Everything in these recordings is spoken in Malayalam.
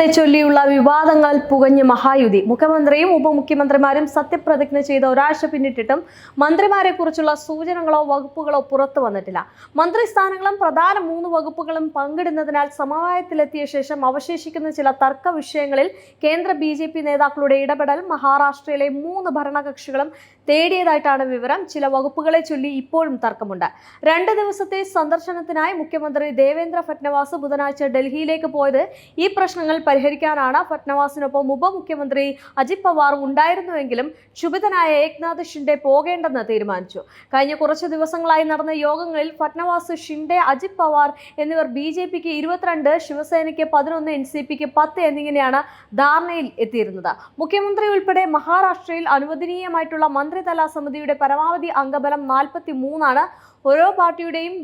സ്ഥാനത്തെ ചൊല്ലിയുള്ള വിവാദങ്ങൾ പുകഞ്ഞ് മഹായുതി. മുഖ്യമന്ത്രിയും ഉപമുഖ്യമന്ത്രിമാരും സത്യപ്രതിജ്ഞ ചെയ്ത ഒരാഴ്ച പിന്നിട്ടിട്ടും മന്ത്രിമാരെ കുറിച്ചുള്ള സൂചനകളോ വകുപ്പുകളോ പുറത്തു വന്നിട്ടില്ല. മന്ത്രിസ്ഥാനങ്ങളും പ്രധാന മൂന്ന് വകുപ്പുകളും പങ്കിടുന്നതിനാൽ സമവായത്തിലെത്തിയ ശേഷം അവശേഷിക്കുന്ന ചില തർക്ക വിഷയങ്ങളിൽ കേന്ദ്ര ബി ജെ പി നേതാക്കളുടെ ഇടപെടൽ മഹാരാഷ്ട്രയിലെ മൂന്ന് ഭരണകക്ഷികളും തേടിയതായിട്ടാണ് വിവരം. ചില വകുപ്പുകളെ ചൊല്ലി ഇപ്പോഴും തർക്കമുണ്ട്. രണ്ട് ദിവസത്തെ സന്ദർശനത്തിനായി മുഖ്യമന്ത്രി ദേവേന്ദ്ര ഫട്നവാസ് ബുധനാഴ്ച ഡൽഹിയിലേക്ക് പോയത് ഈ പ്രശ്നങ്ങൾ പരിഹരിക്കാനാണ് ഫട്നവാസിനൊപ്പം ഉപമുഖ്യമന്ത്രി അജിത് പവാർ ഉണ്ടായിരുന്നുവെങ്കിലും ക്ഷുഭിതനായ ഏക്നാഥ് ഷിൻഡെ പോകേണ്ടെന്ന് തീരുമാനിച്ചു. കഴിഞ്ഞ കുറച്ച് ദിവസങ്ങളായി നടന്ന യോഗങ്ങളിൽ ഫട്നവാസ് ഷിൻഡെ അജിത് പവാർ എന്നിവർ ബി ജെ പിക്ക് ഇരുപത്തിരണ്ട് ശിവസേനയ്ക്ക് പതിനൊന്ന് എൻ സി പിക്ക് പത്ത് എന്നിങ്ങനെയാണ് ധാരണയിൽ എത്തിയിരുന്നത്. മുഖ്യമന്ത്രി ഉൾപ്പെടെ മഹാരാഷ്ട്രയിൽ അനുവദനീയമായിട്ടുള്ള മന്ത്രിതല സമിതിയുടെ പരമാവധി അംഗബലം നാൽപ്പത്തി മൂന്നാണ് ഓരോ പാർട്ടിയുടെയും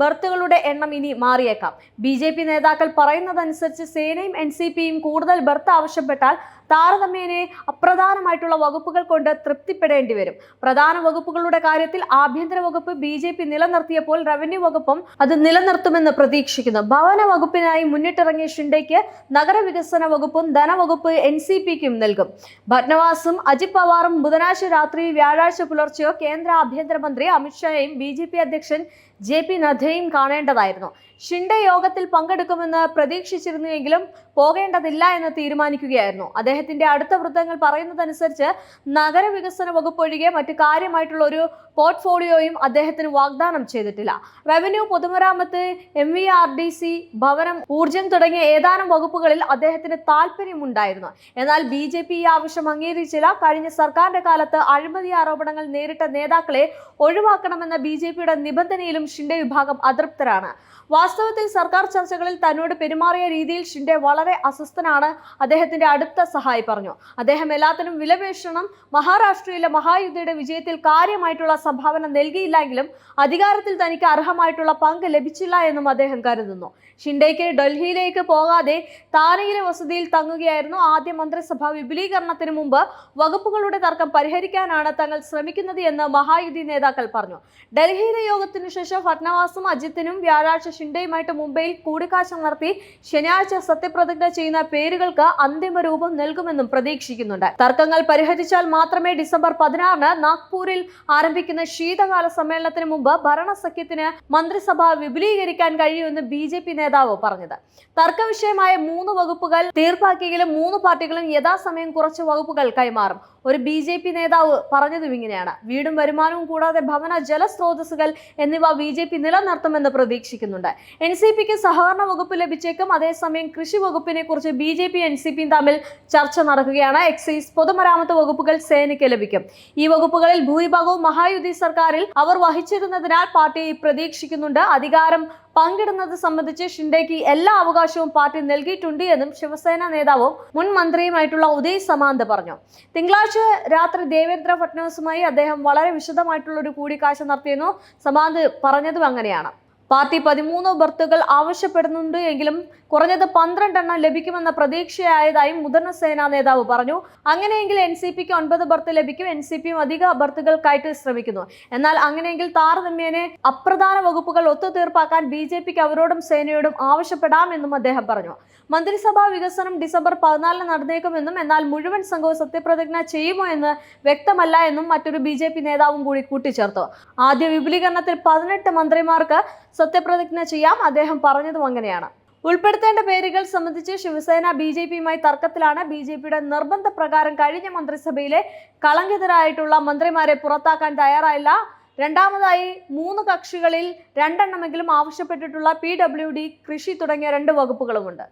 ബർത്തുകളുടെ എണ്ണം ഇനി മാറിയേക്കാം. ബി നേതാക്കൾ പറയുന്നതനുസരിച്ച് സേനയും എൻ കൂടുതൽ ബർത്ത് ആവശ്യപ്പെട്ടാൽ താരതമ്യേനെ അപ്രധാനമായിട്ടുള്ള വകുപ്പുകൾ കൊണ്ട് തൃപ്തിപ്പെടേണ്ടി വരും. പ്രധാന വകുപ്പുകളുടെ കാര്യത്തിൽ ആഭ്യന്തര വകുപ്പ് ബി ജെ പി നിലനിർത്തിയപ്പോൾ റവന്യൂ വകുപ്പും അത് നിലനിർത്തുമെന്ന് പ്രതീക്ഷിക്കുന്നു. ഭവന വകുപ്പിനായി മുന്നിട്ടിറങ്ങിയ ഷിൻഡയ്ക്ക് നഗരവികസന വകുപ്പും ധനവകുപ്പ് എൻ സി പിക്കും നൽകും. ഭട്നവാസും അജിത് പവാറും ബുധനാഴ്ച രാത്രി വ്യാഴാഴ്ച പുലർച്ചെയോ കേന്ദ്ര ആഭ്യന്തരമന്ത്രി അമിത്ഷായെയും ബി ജെ പി അധ്യക്ഷൻ ജെ പി നദ്ദയും കാണേണ്ടതായിരുന്നു. ഷിൻഡെ യോഗത്തിൽ പങ്കെടുക്കുമെന്ന് പ്രതീക്ഷിച്ചിരുന്നുവെങ്കിലും പോകേണ്ടതില്ല എന്ന് തീരുമാനിക്കുകയായിരുന്നു. അദ്ദേഹത്തിന്റെ അടുത്ത വൃത്തങ്ങൾ പറയുന്നതനുസരിച്ച് നഗരവികസന വകുപ്പ് ഒഴികെ മറ്റ് കാര്യമായിട്ടുള്ള ഒരു പോർട്ട്ഫോളിയോയും അദ്ദേഹത്തിന് വാഗ്ദാനം ചെയ്തിട്ടില്ല. റവന്യൂ പൊതുമരാമത്ത് M V R D C ഭവനം ഊർജം തുടങ്ങിയ ഏതാനും വകുപ്പുകളിൽ അദ്ദേഹത്തിന് താല്പര്യമുണ്ടായിരുന്നു. എന്നാൽ ബി ജെ പി ഈ ആവശ്യം അംഗീകരിച്ചില്ല. കഴിഞ്ഞ സർക്കാരിന്റെ കാലത്ത് അഴിമതി ആരോപണങ്ങൾ നേരിട്ട നേതാക്കളെ ഒഴിവാക്കണമെന്ന ബി ജെ പിയുടെ നിബന്ധനയിലും ഷിൻഡെ വിഭാഗം അതൃപ്തരാണ്. വാസ്തവത്തിൽ സർക്കാർ ചർച്ചകളിൽ തന്നോട് പെരുമാറിയ രീതിയിൽ ഷിൻഡെ വളരെ അസ്വസ്ഥനാണ്. അദ്ദേഹത്തിന്റെ അടുത്ത സഹായി പറഞ്ഞു. അദ്ദേഹം എല്ലാത്തിനും വിലപേഷണം മഹാരാഷ്ട്രയിലെ മഹായുദ്ധയുടെ വിജയത്തിൽ കാര്യമായിട്ടുള്ള സംഭാവന നൽകിയില്ലെങ്കിലും അധികാരത്തിൽ തനിക്ക് അർഹമായിട്ടുള്ള പങ്ക് ലഭിച്ചില്ല എന്നും അദ്ദേഹം കരുതുന്നു. ഷിൻഡേക്ക് ഡൽഹിയിലേക്ക് പോകാതെ താനയിലെ വസതിയിൽ തങ്ങുകയായിരുന്നു. ആദ്യ മന്ത്രിസഭ വിപുലീകരണത്തിന് മുമ്പ് വകുപ്പുകളുടെ തർക്കം പരിഹരിക്കാനാണ് തങ്ങൾ ശ്രമിക്കുന്നത് എന്ന് മഹായുദ്ധി നേതാക്കൾ പറഞ്ഞു. ഡൽഹിയിലെ യോഗത്തിനു ശേഷം ഫട്നവാസും അജിത്തിനും വ്യാഴാഴ്ച ഷിൻഡെയുമായിട്ട് മുംബൈയിൽ കൂടിക്കാഴ്ച നടത്തി ശനിയാഴ്ച സത്യപ്രതിജ്ഞ ചെയ്യുന്ന പേരുകൾക്ക് അന്തിമ രൂപം നൽകുമെന്നും പ്രതീക്ഷിക്കുന്നുണ്ട്. തർക്കങ്ങൾ പരിഹരിച്ചാൽ മാത്രമേ ഡിസംബർ പതിനാറിന് നാഗ്പൂരിൽ ആരംഭിക്കുന്ന ശീതകാല സമ്മേളനത്തിന് മുമ്പ് ഭരണസഖ്യത്തിന് മന്ത്രിസഭ വിപുലീകരിക്കാൻ കഴിയുമെന്ന് ബി ജെ പി നേതാവ് പറഞ്ഞത്. തർക്ക വിഷയമായ മൂന്ന് വകുപ്പുകൾ തീർപ്പാക്കിയെങ്കിലും മൂന്ന് പാർട്ടികളും യഥാസമയം കുറച്ച് വകുപ്പുകൾ കൈമാറും. ഒരു ബി ജെ പി നേതാവ് പറഞ്ഞതും ഇങ്ങനെയാണ്. വീടും വരുമാനവും കൂടാതെ ഭവന ജലസ്രോതസ്സുകൾ എന്നിവ ബി ജെ പി നിലനിർത്തുമെന്ന് പ്രതീക്ഷിക്കുന്നുണ്ട്. എൻ സി പിക്ക് സഹകരണ വകുപ്പ് ലഭിച്ചേക്കും. അതേസമയം കൃഷി വകുപ്പിനെ കുറിച്ച് B J P N C പിയും തമ്മിൽ ചർച്ച നടക്കുകയാണ്. എക്സൈസ് പൊതുമരാമത്ത് വകുപ്പുകൾ സേനയ്ക്ക് ലഭിക്കും. ഈ വകുപ്പുകളിൽ ഭൂരിഭാഗവും മഹായുതി സർക്കാരിൽ അവർ വഹിച്ചിരുന്നതിനാൽ പാർട്ടി പ്രതീക്ഷിക്കുന്നുണ്ട്. അധികാരം പങ്കിടുന്നത് സംബന്ധിച്ച് ഷിൻഡേക്ക് എല്ലാ അവകാശവും പാർട്ടി നൽകിയിട്ടുണ്ട് എന്നും ശിവസേന നേതാവും മുൻ മന്ത്രിയുമായിട്ടുള്ള ഉദയ് സമാന്ത് പറഞ്ഞു. തിങ്കളാഴ്ച രാത്രി ദേവേന്ദ്ര ഫട്നാവിസുമായി അദ്ദേഹം വളരെ വിശദമായിട്ടുള്ള ഒരു കൂടിക്കാഴ്ച നടത്തിയെന്നു സമാന്ത് പറഞ്ഞതും അങ്ങനെയാണ്. പാർട്ടി പതിമൂന്ന് ബർത്തുകൾ ആവശ്യപ്പെടുന്നുണ്ട് എങ്കിലും കുറഞ്ഞത് പന്ത്രണ്ടെണ്ണം ലഭിക്കുമെന്ന പ്രതീക്ഷയായതായും മുതിർന്ന സേനാ നേതാവ് പറഞ്ഞു. അങ്ങനെയെങ്കിൽ എൻ സി പിക്ക് ഒൻപത് ബർത്ത് ലഭിക്കും. എൻ സി പിയും അധിക ബർത്തുകൾക്കായിട്ട് ശ്രമിക്കുന്നു. എന്നാൽ അങ്ങനെയെങ്കിൽ താരതമ്യേനെ അപ്രധാന വകുപ്പുകൾ ഒത്തുതീർപ്പാക്കാൻ ബി ജെ പിക്ക് അവരോടും സേനയോടും ആവശ്യപ്പെടാമെന്നും അദ്ദേഹം പറഞ്ഞു. മന്ത്രിസഭാ വികസനം ഡിസംബർ പതിനാലിന് നടന്നേക്കുമെന്നും എന്നാൽ മുഴുവൻ സംഘവും സത്യപ്രതിജ്ഞ ചെയ്യുമോ എന്ന് വ്യക്തമല്ല എന്നും മറ്റൊരു ബി നേതാവും കൂടി കൂട്ടിച്ചേർത്തു. ആദ്യ വിപുലീകരണത്തിൽ പതിനെട്ട് മന്ത്രിമാർക്ക് സത്യപ്രതിജ്ഞ ചെയ്യാം. അദ്ദേഹം പറഞ്ഞതും അങ്ങനെയാണ്. ഉൾപ്പെടുത്തേണ്ട പേരുകൾ സംബന്ധിച്ച് ശിവസേന ബി ജെ പിയുമായി തർക്കത്തിലാണ്. ബി ജെ പിയുടെ നിർബന്ധ പ്രകാരം കഴിഞ്ഞ മന്ത്രിസഭയിലെ കളങ്കിതരായിട്ടുള്ള മന്ത്രിമാരെ പുറത്താക്കാൻ തയ്യാറായില്ല. രണ്ടാമതായി മൂന്ന് കക്ഷികളിൽ രണ്ടെണ്ണമെങ്കിലും ആവശ്യപ്പെട്ടിട്ടുള്ള പി ഡബ്ല്യു ഡി കൃഷി തുടങ്ങിയ രണ്ട് വകുപ്പുകളുമുണ്ട്.